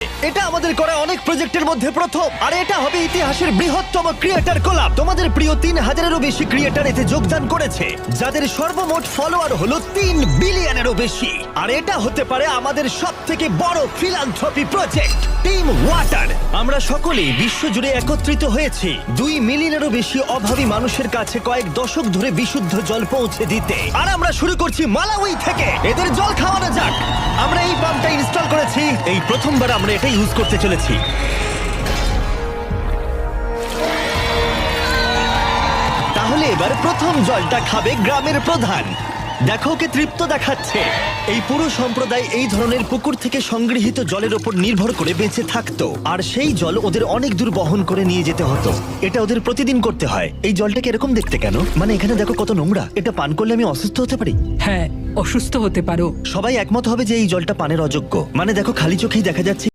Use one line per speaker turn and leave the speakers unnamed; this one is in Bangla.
এটা আমাদের করা অনেক প্রজেক্টের মধ্যে প্রথম। আর এটা হবে ইতিহাসের বৃহত্তম ক্রিয়েটার কোলাব তোমাদের প্রিয় তিন হাজারেরও বেশি ক্রিয়েটার এতে যোগদান করেছে। যাদের সর্বমোট ফলোয়ার হলো তিন বিলিয়নেরও বেশি। আর এটা হতে পারে আমাদের সব থেকে বড় প্রজেক্ট টিম ওয়াটার আমরা সকলেই বিশ্বজুড়ে একত্রিত হয়েছি। দুই মিলিয়নেরও বেশি অভাবী মানুষের কাছে কয়েক দশক ধরে বিশুদ্ধ জল পৌঁছে দিতে। আর আমরা শুরু করছি মালাউই থেকে। এদের জল খাওয়ানো যাক। আমরা এই পাম্পটা ইনস্টল এই প্রথমবার আমরা এটা ইউজ করতে চলেছি। তাহলে এবার প্রথম জলটা খাবে গ্রামের প্রধান। দেখো ওকে তৃপ্ত দেখাচ্ছে। এই পুরো সম্প্রদায় এই ধরনের পুকুর থেকে সংগৃহীত জলের ওপর নির্ভর করে বেঁচে থাকতো। আর সেই জল ওদের অনেক দূর বহন করে নিয়ে যেতে হতো। এটা ওদের প্রতিদিন করতে হয়। এই জলটাকে এরকম দেখতে কেন? মানে এখানে দেখো কত নোংরা। এটা পান করলে আমি অসুস্থ হতে পারি?
হ্যাঁ অসুস্থ হতে পারো।
সবাই একমত হবে যে এই জলটা পানের অযোগ্য। মানে দেখো খালি চোখেই দেখা যাচ্ছে